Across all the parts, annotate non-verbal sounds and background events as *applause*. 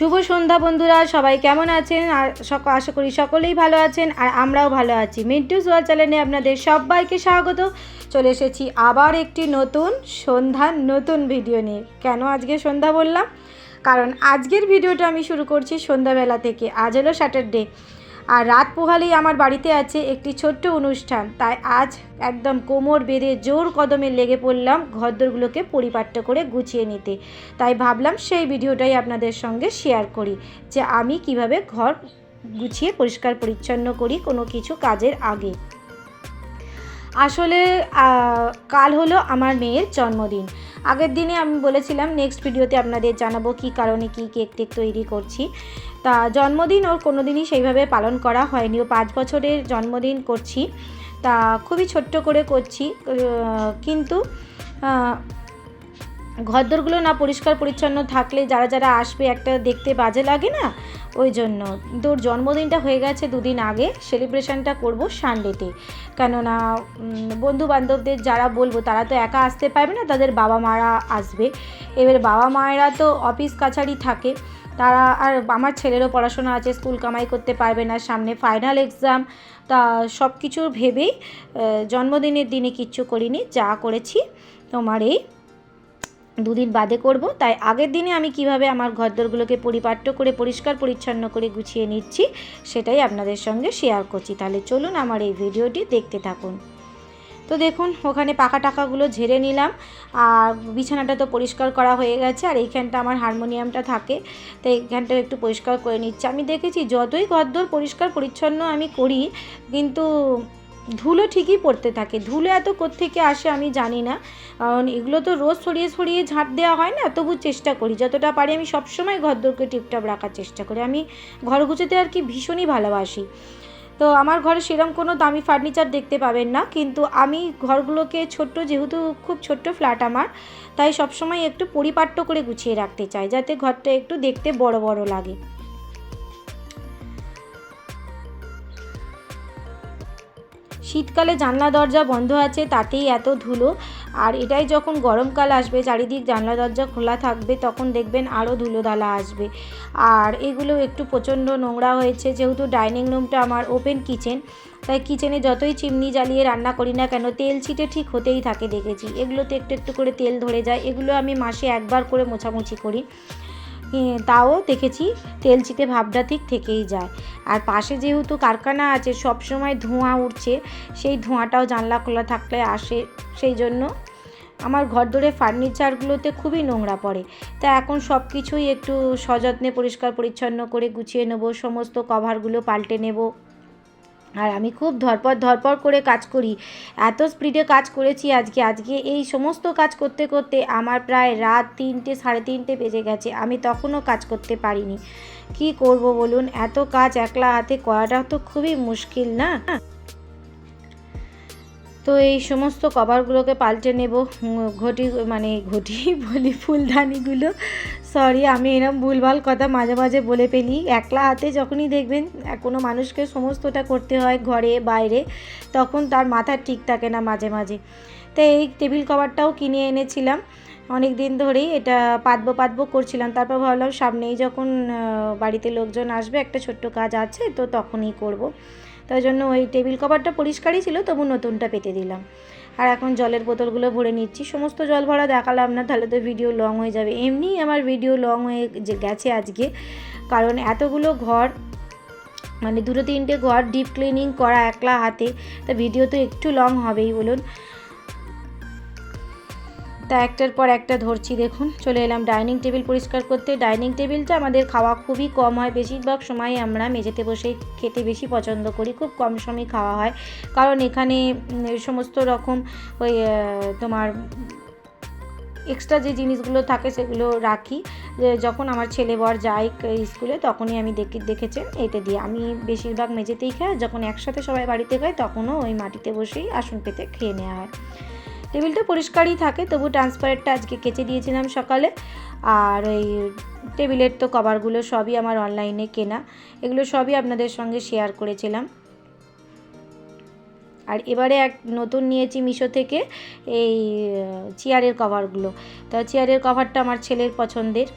শুভ সন্ধ্যা বন্ধুরা, সবাই কেমন আছেন? আর আশা করি সকলেই ভালো আছেন, আর আমরাও ভালো আছি। মিন্টু ওয়াল চ্যানেলে আপনাদের সবাইকে স্বাগত। চলে এসেছি আবার একটি নতুন সন্ধ্যা, নতুন ভিডিও নিয়ে। কেন আজকে সন্ধ্যা বললাম? কারণ আজকের ভিডিওটা আমি শুরু করছি সন্ধ্যাবেলা থেকে। আজ হলো স্যাটারডে আর রাত পোহালেই আমার বাড়িতে আছে একটি ছোট্ট অনুষ্ঠান। তাই আজ একদম কোমর বেঁধে জোর কদমে লেগে পড়লাম ঘরদোরগুলোকে পরিপাট্য করে গুছিয়ে নিতে। তাই ভাবলাম সেই ভিডিওটাই আপনাদের সঙ্গে শেয়ার করি যে আমি কীভাবে ঘর গুছিয়ে পরিষ্কার পরিচ্ছন্ন করি কোনো কিছু কাজের আগে। আসলে কাল হলো আমার মেয়ের জন্মদিন। আগের দিনে আমি বলেছিলাম নেক্সট ভিডিওতে আপনাদের জানাব কি কারণে কি কেক টেক তৈরি করছি। তা জন্মদিন ওর কোনো দিনই সেইভাবে পালন করা হয়নি। ও পাঁচ বছরের জন্মদিন করছি। তা খুবই ছোট্ট করে করছি। কিন্তু ঘরদোরগুলো না পরিষ্কার পরিচ্ছন্ন থাকলে যারা যারা আসবে একটা দেখতে বাজে লাগে না? ওই জন্য। তোর জন্মদিনটা হয়ে গেছে দুদিন আগে, সেলিব্রেশনটা করব সানডেতে। কেননা বন্ধু বান্ধবদের যারা বলব, তারা তো একা আসতে পারবে না, তাদের বাবা মারা আসবে। এবার বাবা মায়েরা তো অফিস কাছারি থাকে, তারা আর আমার ছেলেরও পড়াশোনা আছে, স্কুল কামাই করতে পারবে না, সামনে ফাইনাল এক্সাম। তা সব কিছু ভেবেই জন্মদিনের দিনে কিচ্ছু করিনি, যা করেছি তোমার এই দুদিন বাদে করব। তাই আগের দিনে আমি কীভাবে আমার ঘরদোরগুলোকে পরিপাট্য করে, পরিষ্কার, পরিচ্ছন্ন করে গুছিয়ে নিচ্ছি, সেটাই আপনাদের সঙ্গে শেয়ার করছি। তাহলে চলুন আমার এই ভিডিওটি দেখতে থাকুন। তো দেখুন, ওখানে পাকা টাকাগুলো ঝেড়ে নিলাম। আর বিছানাটা তো পরিষ্কার করা হয়ে গেছে, আর এইখানটা আমার হারমোনিয়ামটা থাকে, তো এইখানটা একটু পরিষ্কার করে নিচ্ছি। আমি দেখেছি, যতই ঘরদোর পরিষ্কার পরিচ্ছন্ন আমি করি, কিন্তু ধুলো ঠিকই পড়তে থাকে। ধুলো এত কোত্থেকে আসে আমি জানি না। কারণ এগুলো তো রোজ সরিয়ে সরিয়ে ঝাঁট দেওয়া হয় না, তবু চেষ্টা করি। যতটা পারি আমি সবসময় ঘরদোরকে টিপটাপ রাখার চেষ্টা করি। আমি ঘর গুছোতে আর কি ভীষণই ভালোবাসি। তো আমার ঘরে সেরকম কোনো দামি ফার্নিচার দেখতে পাবেন না, কিন্তু আমি ঘরগুলোকে ছোট্ট, যেহেতু খুব ছোট্ট ফ্ল্যাট আমার, তাই সবসময় একটু পরিপাট্য করে গুছিয়ে রাখতে চাই, যাতে ঘরটা একটু দেখতে বড় বড় লাগে। শীতকালে জানলা দরজা বন্ধ আছে, তাতেই এত ধুলো। আর এটাই যখন গরমকাল আসবে, চারিদিক জানলা দরজা খোলা থাকবে, তখন দেখবেন আরও ধুলোদালা আসবে। আর এগুলো একটু প্রচণ্ড নোংরা হয়েছে, যেহেতু ডাইনিং রুমটা আমার ওপেন কিচেন, তাই কিচেনে যতই চিমনি জ্বালিয়ে রান্না করি না কেন, তেল ছিটে ঠিক হতেই থাকে দেখেছি। এগুলোতে একটু একটু করে তেল ধরে যায়, এগুলো আমি মাসে একবার করে মোছামুছি করি। তাও দেখেছি, তেল চিতে ভাবটা ঠিক থেকেই যায়। আর পাশে যেহেতু কারখানা আছে সব সময় ধোঁয়া উঠছে, সেই ধোঁয়াটাও জানলা খোলা থাকলে আসে। সেই জন্য আমার ঘর ধরে ফার্নিচারগুলোতে খুবই নোংরা পড়ে। তা এখন সব কিছুই একটু সযত্নে পরিষ্কার পরিচ্ছন্ন করে গুছিয়ে নেব, সমস্ত কভারগুলো পাল্টে নেব। আর আমি খুব ধরপর ধরপর করে কাজ করি। এত স্পিডে কাজ করেছি আজকে। আজকে এই সমস্ত কাজ করতে করতে আমার প্রায় রাত তিনটে, সাড়ে তিনটে বেজে গেছে। আমি তখনও কাজ করতে পারিনি। কি করব বলুন? এত কাজ একলা হাতে করাটা তো খুবই মুশকিল না? তো এই সমস্ত কভারগুলোকে পাল্টে নেব। ঘটি মানে ঘটি *laughs* বলি ফুলদানিগুলো। সরি আমি এরম ভুলভাল কথা মাঝে মাঝে বলে ফেলি। একলা হাতে যখনই দেখবেন কোনো মানুষকে সমস্তটা করতে হয় ঘরে, বাইরে, তখন তার মাথা ঠিক থাকে না মাঝে মাঝে। তো এই টেবিল কভারটাও কিনে এনেছিলাম। অনেক দিন ধরেই এটা পাতবো পাতবো করছিলাম। তারপর ভাবলাম সামনেই যখন বাড়িতে লোকজন আসবে, একটা ছোট্ট কাজ আছে, তো তখনই করব। তাই জন্য ওই টেবিল কভারটা পরিষ্কারই ছিল, তবু নতুনটা পেতে দিলাম। আর এখন জলের বোতলগুলো ভরে নিচ্ছি। সমস্ত জল ভরা দেখালাম না, তাহলে তো ভিডিও লং হয়ে যাবে। এমনিই আমার ভিডিও লং হয়ে যে গেছে আজকে। কারণ এতগুলো ঘর মানে দুটো তিনটে ঘর ডিপ ক্লিনিং করা একলা হাতে, তা ভিডিও তো একটু লং হবেই বলুন। তা একটার পর একটা ধরছি, দেখুন। চলে এলাম ডাইনিং টেবিল পরিষ্কার করতে। ডাইনিং টেবিলটা আমাদের খাওয়া খুবই কম হয়। বেশিরভাগ সময় আমরা মেঝেতে বসেই খেতে বেশি পছন্দ করি। খুব কম সময় খাওয়া হয়। কারণ এখানে সমস্ত রকম ওই তোমার এক্সট্রা যে জিনিসগুলো থাকে সেগুলো রাখি। যখন আমার ছেলে বর যায় স্কুলে, তখনই আমি দেখে, দেখেছেন এতে দিয়ে। আমি বেশিরভাগ মেঝেতেই খাই। যখন একসাথে সবাই বাড়িতে খাই, তখনও ওই মাটিতে বসেই আসন পেতে খেয়ে নেওয়া হয়। টেবিলটা পরিষ্কারই থাকে, তবু ট্রান্সপারেন্টটা আজকে কেচে দিয়েছিলাম সকালে। আর ওই টেবিলের তো কভারগুলো সবই আমার অনলাইনে কেনা, এগুলো সবই আপনাদের সঙ্গে শেয়ার করেছিলাম। আর এবারে এক নতুন নিয়েছি মিশো থেকে, এই, চেয়ারের কভারগুলো তা চেয়ারের কভারটা আমার ছেলের পছন্দের,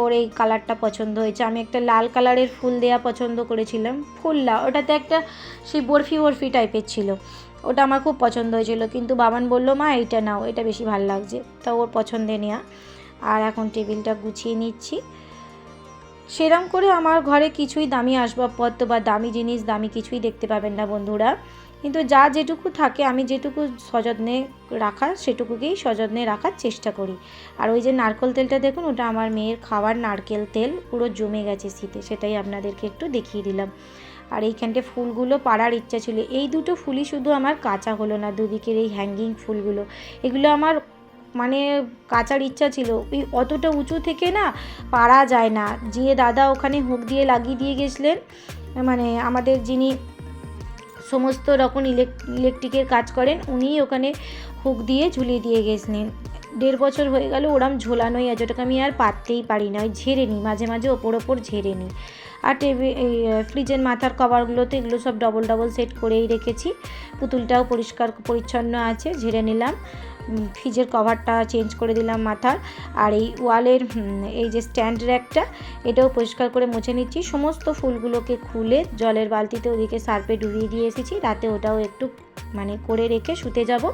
ওর এই কালারটা পছন্দ হয়েছে। আমি একটা লাল কালারের ফুল দেয়া পছন্দ করেছিলাম, ফুল না ওটাতে একটা সেই বরফি বরফি টাইপের ছিল। ওটা আমার খুব পছন্দ হয়েছিল, কিন্তু বাবান বলল, মা, এইটা নাও, এটা বেশি ভালো লাগছে। তা ওর পছন্দে নেওয়া আর এখন টেবিলটা গুছিয়ে নিচ্ছি। সেরম করে আমার ঘরে কিছুই দামি আসবাবপত্র বা দামি জিনিস, দামি কিছুই দেখতে পাবেন না বন্ধুরা। কিন্তু যা যেটুকু থাকে, আমি যেটুকু সযত্নে রাখার সেটুকুকেই সযত্নে রাখার চেষ্টা করি। আর ওই যে নারকেল তেলটা দেখুন, ওটা আমার মেয়ের খাওয়ার নারকেল তেল, পুরো জমে গেছে শীতে, সেটাই আপনাদেরকে একটু দেখিয়ে দিলাম। আর এইখানটে ফুলগুলো পাড়ার ইচ্ছা ছিল। এই দুটো ফুলই শুধু আমার কাঁচা হলো না, দুদিকের এই হ্যাঙ্গিং ফুলগুলো। এগুলো আমার মানে কাচার ইচ্ছা ছিল। ওই অতটা উঁচু থেকে না পারা যায় না। যে দাদা ওখানে হুক দিয়ে লাগিয়ে দিয়ে গেছিলেন মানে আমাদের যিনি সমস্ত রকম ইলেক ইলেকট্রিকের কাজ করেন, উনিই ওখানে হুক দিয়ে ঝুলিয়ে দিয়ে গেছিলেন। দেড় বছর হয়ে গেল, ওরম ঝোলানোই আছে ওটাকে আমি আর পাততেই পারি না, ওই ঝেড়ে নিই মাঝে মাঝে ওপর ওপর ঝেড়ে নিই আর টেবিল এই ফ্রিজের মাথার কভারগুলোতে এগুলো সব ডবল ডবল সেট করেই রেখেছি। পুতুলটাও পরিষ্কার, পরিচ্ছন্ন আছে, ঝেড়ে নিলাম। ফ্রিজের কভারটা চেঞ্জ করে দিলাম মাথার। আর এই ওয়ালের এই যে স্ট্যান্ড র্যাকটা এটাও পরিষ্কার করে মুছে নিচ্ছি। সমস্ত ফুলগুলোকে খুলে জলের বালতিতে ওদিকে সার্পে ডুবিয়ে দিয়ে এসেছি। রাতে ওটাও একটু মানে করে রেখে শুতে যাব।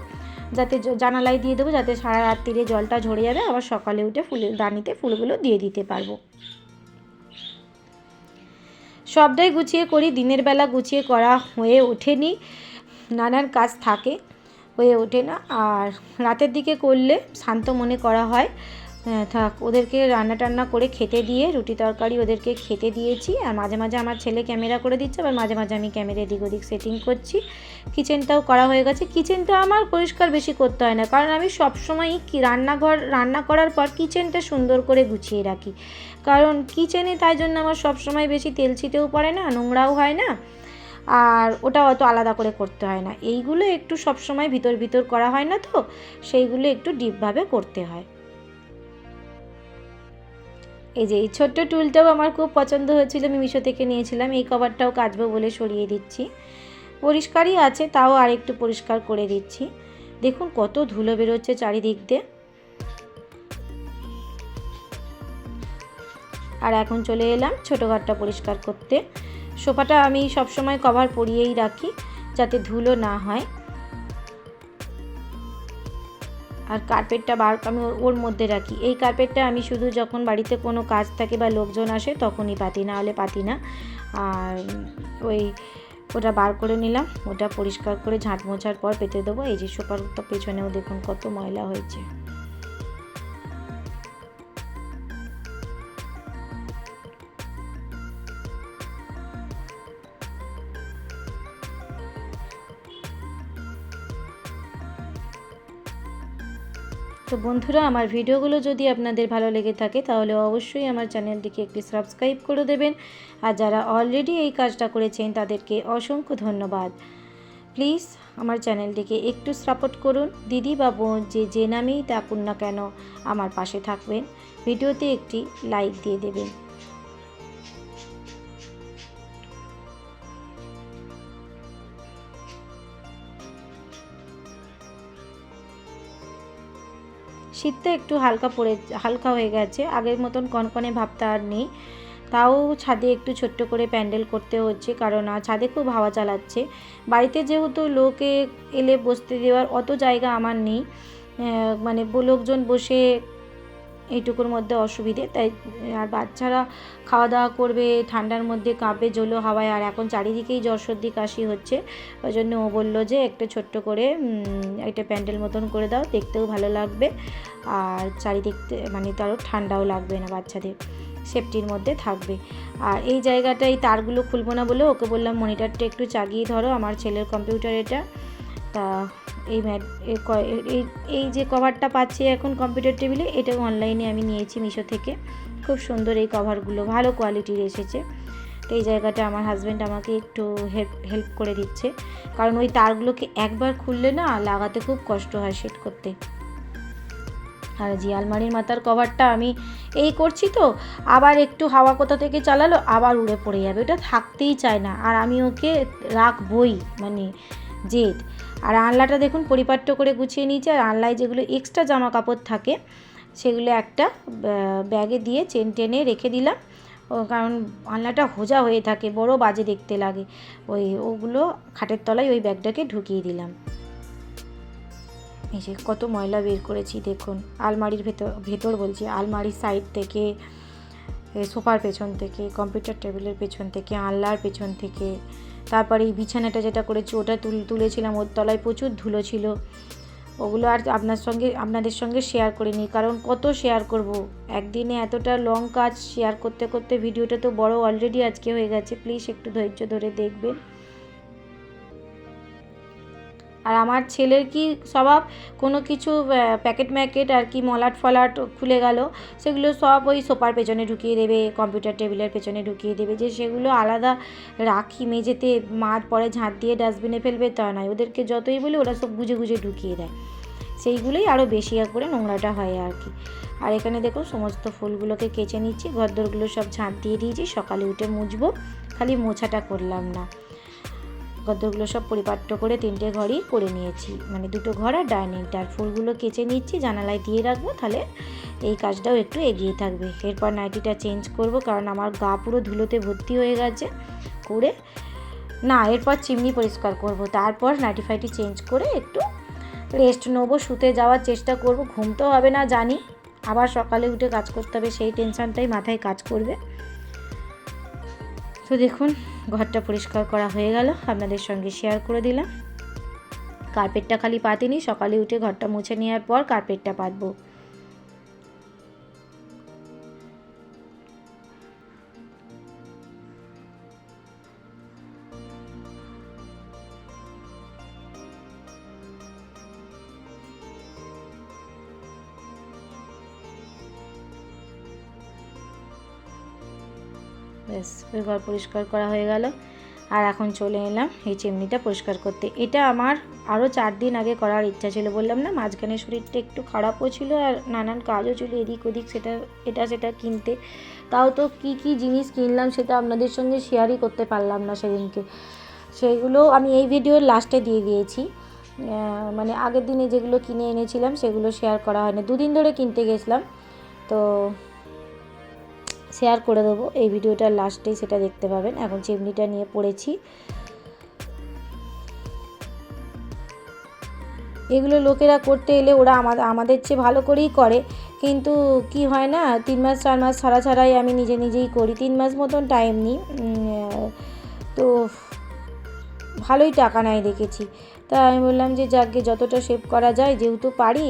যাতে জানালায় দিয়ে দেবো, যাতে সারা রাত্রিরে জলটা ঝরে যাবে। আবার সকালে উঠে ফুলের দানিতে ফুলগুলো দিয়ে দিতে পারব। সবটাই গুছিয়ে করি, দিনের বেলা গুছিয়ে করা হয়ে ওঠেনি নানান কাজ থাকে, হয়ে ওঠে না। আর রাতের দিকে করলে শান্ত মনে করা হয়। থাক, ওদেরকে রান্না টান্না করে খেতে দিয়ে, রুটি তরকারি ওদেরকে খেতে দিয়েছি। আর মাঝে মাঝে আমার ছেলে ক্যামেরা করে দিচ্ছে, আবার মাঝে মাঝে আমি ক্যামেরা এদিক ওদিক সেটিং করছি। কিচেনটাও করা হয়ে গেছে। কিচেনটা আমার পরিষ্কার বেশি করতে হয় না, কারণ আমি সবসময়ই কি রান্নাঘর, রান্না করার পর কিচেনটা সুন্দর করে গুছিয়ে রাখি। কারণ কিচেনে তাই জন্য আমার সবসময় বেশি তেল ছিটেও পড়ে না, নোংরাও হয় না। আর ওটা অত আলাদা করে করতে হয় না। এইগুলো একটু সবসময় ভিতর ভিতর করা হয় না তো, সেইগুলো একটু ডিপভাবে করতে হয়। এই যে এই ছোট্ট টুলটাও আমার খুব পছন্দ হয়েছিল, আমি মিশো থেকে নিয়েছিলাম। এই কভারটাও কাচবো বলে সরিয়ে দিচ্ছি। পরিষ্কারই আছে, তাও আর একটু পরিষ্কার করে দিচ্ছি। দেখুন কত ধুলো বেরোচ্ছে চারিদিক দিয়ে। আর এখন চলে এলাম ছোটো ঘরটা পরিষ্কার করতে। সোফাটা আমি সবসময় কভার পরিয়েই রাখি যাতে ধুলো না হয়। আর কার্পেটটা বার আমি ওর মধ্যে রাখি। এই কার্পেটটা আমি শুধু যখন বাড়িতে কোনো কাজ থাকে বা লোকজন আসে তখনই পাতি না হলে পাতি না। আর ওই ওটা বার করে নিলাম, ওটা পরিষ্কার করে ঝাঁট মোছার পর পেতে দেবো। এই যে সোফার পেছনেও দেখুন কত ময়লা হয়েছে। তো বন্ধুরা, আমার ভিডিওগুলো যদি আপনাদের ভালো লেগে থাকে, তাহলে অবশ্যই আমার চ্যানেলটিকে একটি সাবস্ক্রাইব করে দেবেন। আর যারা অলরেডি এই কাজটা করেছেন, তাদেরকে অসংখ্য ধন্যবাদ। প্লিজ, আমার চ্যানেলটিকে একটু সাপোর্ট করুন। দিদি বা বোন যে যে নামেই থাকুন না কেন, আমার পাশে থাকবেন। ভিডিওতে একটি লাইক দিয়ে দেবেন। শীতটা একটু হালকা পড়ে, হালকা হয়ে গেছে। আগের মতন কনকনে ভাবটা আর নেই। তাও ছাদে একটু ছোট্ট করে প্যান্ডেল করতে হচ্ছে, কারণ ছাদে খুব হাওয়া চালাচ্ছে। বাড়িতে যেহেতু লোকে এলে বসতে দেওয়ার অত জায়গা আমার নেই। মানে লোকজন বসে এইটুকুর মধ্যে অসুবিধে, তাই, আর বাচ্চারা খাওয়া দাওয়া করবে, ঠান্ডার মধ্যে কাঁপবে জলো হাওয়ায়, আর এখন চারিদিকেই জ্বর সর্দি কাশি হচ্ছে ওই জন্য ও বলল যে একটা ছোট্ট করে একটা প্যান্ডেল মতন করে দাও, দেখতেও ভালো লাগবে, আর চারিদিক মানে তারও ঠান্ডাও লাগবে না বাচ্চাদের, সেফটির মধ্যে থাকবে, আর এই জায়গাটা এই তারগুলো খুলবো না বলে ওকে বললাম, মনিটারটা একটু চাগিয়ে ধরো, আমার ছেলের কম্পিউটার এটা তা এই ম্যাট এই এই যে কভারটা পাচ্ছি এখন কম্পিউটার টেবিলে এটাও অনলাইনে আমি নিয়েছি মিশো থেকে। খুব সুন্দর এই কভারগুলো ভালো কোয়ালিটির এসেছে। তো এই জায়গাটা আমার হাজব্যান্ড আমাকে একটু হেল্প হেল্প করে দিচ্ছে। কারণ ওই তারগুলোকে একবার খুললে না লাগাতে খুব কষ্ট হয় সেট করতে। আর জি আলমারির মাথার কভারটা আমি এই করছি তো, আবার একটু হাওয়া কোথা থেকে চালালো, আবার উড়ে পড়ে যাবে। ওটা থাকতেই চায় না। আর আমি ওকে রাখবই মানে জেদ। আর আনলাটা দেখুন পরিপাট্য করে গুছিয়ে নিয়েছি, আর আনলায় যেগুলো এক্সট্রা জামা কাপড় থাকে, সেগুলো একটা ব্যাগে দিয়ে চেন টেনে রেখে দিলাম। কারণ আলনাটা হোজা হয়ে থাকে, বড় বাজে দেখতে লাগে। ওই, ওগুলো খাটের তলায় ওই ব্যাগটাকে ঢুকিয়ে দিলাম। এই যে কত ময়লা বের করেছি, দেখুন। আলমারির ভেতর ভেতর বলছি, আলমারির সাইড থেকে সোফার পেছন থেকে কম্পিউটার টেবিলের পেছন থেকে, আলনার পেছন থেকে তারপরে এই বিছানাটা যেটা করেছি, ওটা তুল তুলেছিলাম, ওর তলায় প্রচুর ধুলো ছিল। ওগুলো আর আপনার সঙ্গে, আপনাদের সঙ্গে শেয়ার করে নিই, কারণ কত শেয়ার করব? একদিনে এতটা লং কাজ শেয়ার করতে করতে ভিডিওটা তো বড় অলরেডি আজকে হয়ে গেছে। প্লিজ একটু ধৈর্য ধরে দেখবেন। আর আমার ছেলের কি স্বভাব? কোনো কিছু প্যাকেট ম্যাকেট আর কি মলাট ফলাট খুলে গেল, সেগুলো সব ওই সোফার পেছনে ঢুকিয়ে দেবে, কম্পিউটার টেবিলের পেছনে ঢুকিয়ে দেবে। যে সেগুলো আলাদা রাখি, মেঝেতে মার পরে ঝাঁট দিয়ে ডাস্টবিনে ফেলবে তা নয়। ওদেরকে যতই বলি ওরা সব গুজে গুজে ঢুকিয়ে দেয়। সেইগুলোই আরও বেশি করে নোংরাটা হয় আর কি। আর এখানে দেখুন সমস্ত ফুলগুলোকে কেচে নিচ্ছি, ঘরদোরগুলো সব ঝাঁট দিয়ে দিয়েছি, সকালে উঠে মুছবো, খালি মোছাটা করলাম না। গদ্দরগুলো সব পরিপাট্য করে তিনটে ঘরই করে নিয়েছি। মানে দুটো ঘর আর ডাইনিংটা আর ফুলগুলো কেচে নিচ্ছি, জানালায় দিয়ে রাখব, তাহলে এই কাজটাও একটু এগিয়ে থাকবে। এরপর নাইটিটা চেঞ্জ করব, কারণ আমার গা পুরো ধুলোতে ভর্তি হয়ে গেছে করে। না, এরপর চিমনি পরিষ্কার করব, তারপর নাইটি ফাইটি চেঞ্জ করে একটু রেস্ট নেব, শুতে যাওয়ার চেষ্টা করব, ঘুম তো হবে না জানি। আবার সকালে উঠে কাজ করতে হবে, সেই টেনশনটাই মাথায় কাজ করবে। দেখুন, ঘরটা পরিষ্কার করা হয়ে গেল, আপনাদের সঙ্গে শেয়ার করে দিলাম। কার্পেটটা খালি পাতিনি, সকালে উঠে ঘরটা মুছে নেওয়ার পর কার্পেটটা পাতবো। ব্যাস ঘর পরিষ্কার করা হয়ে গেল। আর এখন চলে এলাম এই চিমনিটা পরিষ্কার করতে। এটা আমার আরও চার দিন আগে করার ইচ্ছা ছিল, বললাম না, মাঝখানে শরীরটা একটু খারাপও ছিল আর নানান কাজও ছিল এদিক ওদিক সেটা, এটা সেটা কিনতে। তাও তো কি কি জিনিস কিনলাম সেটা আপনাদের সঙ্গে শেয়ারই করতে পারলাম না সেদিনকে। সেইগুলো আমি এই ভিডিওর লাস্টে দিয়ে দিয়েছি। মানে আগের দিনে যেগুলো কিনে এনেছিলাম সেগুলো শেয়ার করা হয়নি। দুদিন ধরে কিনতে গেছিলাম। তো শেয়ার করে দেবো। এই ভিডিওটার লাস্টেই সেটা দেখতে পাবেন। এখন চিমনিটা নিয়ে পড়েছি। এগুলো লোকেরা করতে এলে ওরা আমাদের আমাদের চেয়ে ভালো করেই করে। কিন্তু কি হয় না, তিন মাস, চার মাস ছাড়া ছাড়াই আমি নিজে নিজেই করি। তিন মাস মতন টাইম নিই। তো ভালোই টাকা নেয় দেখেছি। তা আমি বললাম যে যাকে যতটা সেভ করা যায়, যেহেতু পারি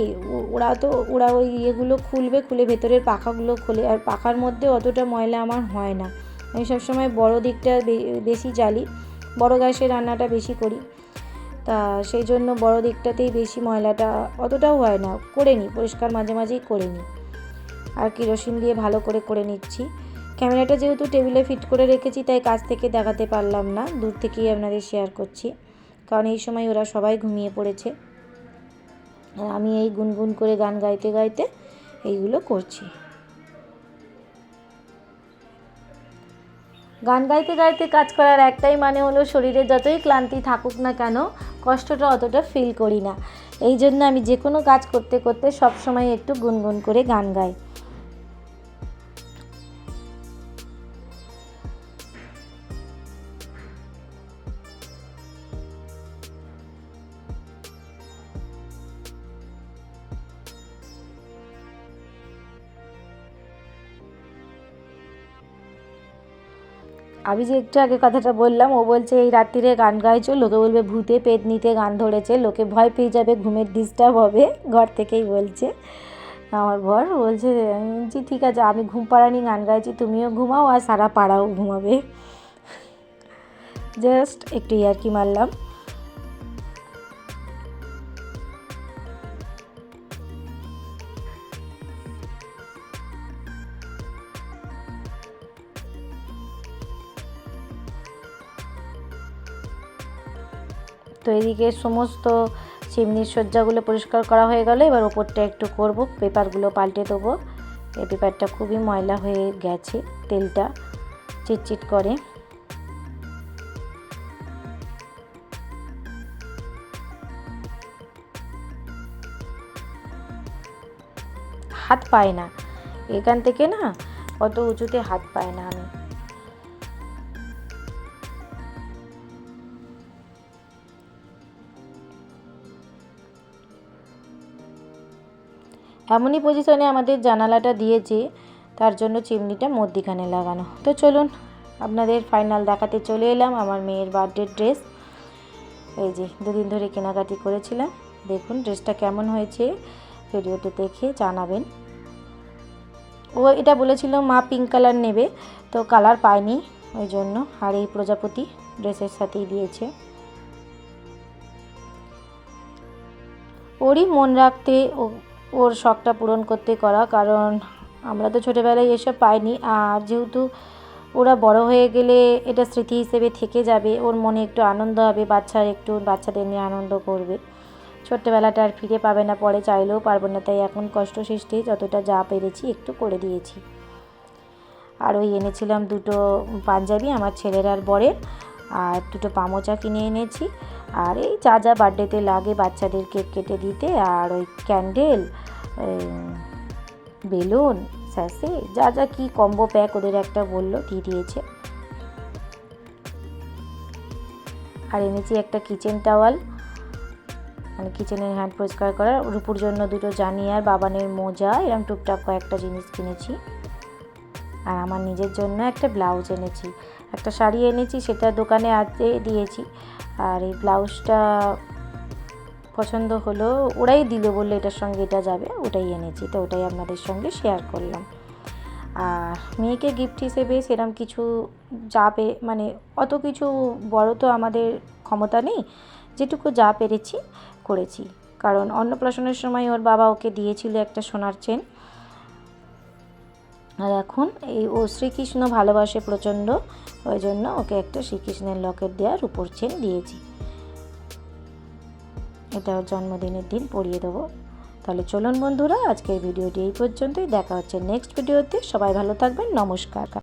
ওরা তো, ওরা ওই ইয়েগুলো খুলবে, খুলে ভেতরের পাখাগুলো খুলে, আর পাখার মধ্যে অতটা ময়লা আমার হয় না। আমি সবসময় বড় দিকটা বেশি জ্বালি বড় গ্যাসে রান্নাটা বেশি করি। তা সেই জন্য বড় দিকটাতেই বেশি ময়লাটা অতটাও হয় না। করে নিই পরিষ্কার মাঝে মাঝেই করে নিই আর কেরোসিন দিয়ে ভালো করে করে নিচ্ছি। ক্যামেরাটা যেহেতু টেবিলে ফিট করে রেখেছি, তাই কাছ থেকে দেখাতে পারলাম না। দূর থেকেই আপনাদের শেয়ার করছি। কারণ এই সময় ওরা সবাই ঘুমিয়ে পড়েছে। আর আমি এই গুনগুন করে গান গাইতে গাইতে এইগুলো করছি। গান গাইতে গাইতে কাজ করার একটাই মানে হলো শরীরে যতই ক্লান্তি থাকুক না কেন, কষ্টটা অতটা ফিল করি না। এই জন্য আমি যে কোনো কাজ করতে করতে সব সময় একটু গুনগুন করে গান গাই। আমি যে একটু আগে কথাটা বললাম, ও বলছে, এই রাত্রিরে গান গাইছো? লোকে বলবে, ভূতে পেট নিতে গান ধরেছে। লোকে ভয় পেয়ে যাবে, ঘুমের ডিস্টার্ব হবে, ঘর থেকেই বলছে। আমার বর বলছে, জি, ঠিক আছে, আমি ঘুম পাড়ানি, গান গাইছি, তুমিও ঘুমাও আর সারা পাড়াও ঘুমাবে। জাস্ট একটু ইয়ার্কি মারলাম। তো এদিকে সমস্ত চিমনির সজ্জাগুলো পরিষ্কার করা হয়ে গেল। এবার ওপরটা একটু করব। পেপারগুলো পাল্টে দেবো। এই পেপারটা খুবই ময়লা হয়ে গেছে, তেলটা চিটচিট করে। হাত পায় না। এখান থেকে না অত উঁচুতে হাত পায় না আমি। এমনই পজিশনে আমাদের জানালাটা দিয়েছে, তার জন্য চিমনিটা মধ্যিখানে লাগানো। তো চলুন, আপনাদের ফাইনাল দেখাতে চলে এলাম আমার মেয়ের বার্থডে ড্রেস এই যে, দুদিন ধরে কেনাকাটি করেছিলাম। দেখুন ড্রেসটা কেমন হয়েছে। ভিডিওতে দেখে জানাবেন। ও এটা বলেছিল, মা পিঙ্ক কালার নেবে। তো কালার পায়নি, ওই জন্য। আর এই প্রজাপতি ড্রেসের সাথেই দিয়েছে। ওরই মন রাখতে ও- ওর শখটা পূরণ করতে করা, কারণ আমরা তো ছোটোবেলায় এসব পাইনি। আর যেহেতু ওরা বড় হয়ে গেলে এটা স্মৃতি হিসেবে থেকে যাবে, ওর মনে একটু আনন্দ হবে বাচ্চার একটু বাচ্চাদের নিয়ে আনন্দ করবে। ছোট্টবেলাটা আর ফিরে পাবে না, পরে চাইলেও পারব না, তাই এখন কষ্ট সৃষ্টি, যতটা যা পেরেছি একটু করে দিয়েছি। আর ওই এনেছিলাম দুটো পাঞ্জাবি, আমার ছেলের আর বরের, আর দুটো পামোচা কিনে এনেছি। আর এই যা যা বার্থডেতে লাগে বাচ্চাদের কেক কেটে দিতে, আর ওই ক্যান্ডেল বেলুন স্যাসে যা যা কি কম্বো প্যাক ওদের একটা বলল, দিয়ে দিয়েছে। আর এনেছি একটা কিচেন টাওয়াল মানে কিচেনের হ্যান্ড পরিষ্কার করার। রূপুর জন্য দুটো জানিয়ার, বাবানের মোজা এরকম টুকটাক কয়েকটা জিনিস কিনেছি। আর আমার নিজের জন্য একটা ব্লাউজ এনেছি। একটা শাড়ি এনেছি, সেটা দোকানে আনতে দিয়েছি। আর এই ব্লাউজটা পছন্দ হলো, ওরাই দিল বলল এটার সঙ্গে এটা যাবে, ওটাই এনেছি, তো ওটাই আপনাদের সঙ্গে শেয়ার করলাম। আর মেয়েকে গিফট হিসেবে সেরকম কিছু যাবে মানে অত কিছু বড় তো আমাদের ক্ষমতা নেই, যেটুকু যা পেরেছি করেছি। কারণ অন্নপ্রাশনের সময় ওর বাবা ওকে দিয়েছিল একটা সোনার চেন আর এখন এই ও শ্রীকৃষ্ণ ভালোবাসে প্রচণ্ড, ওই জন্য ওকে একটা শ্রীকৃষ্ণের লকেট দেওয়ার উপর চেন দিয়েছি। এটা ওর জন্মদিনের দিন পরিয়ে দেবো। তাহলে চলুন বন্ধুরা, আজকের ভিডিওটি এই পর্যন্তই। দেখা হচ্ছে নেক্সট ভিডিওতে সবাই ভালো থাকবেন। নমস্কার।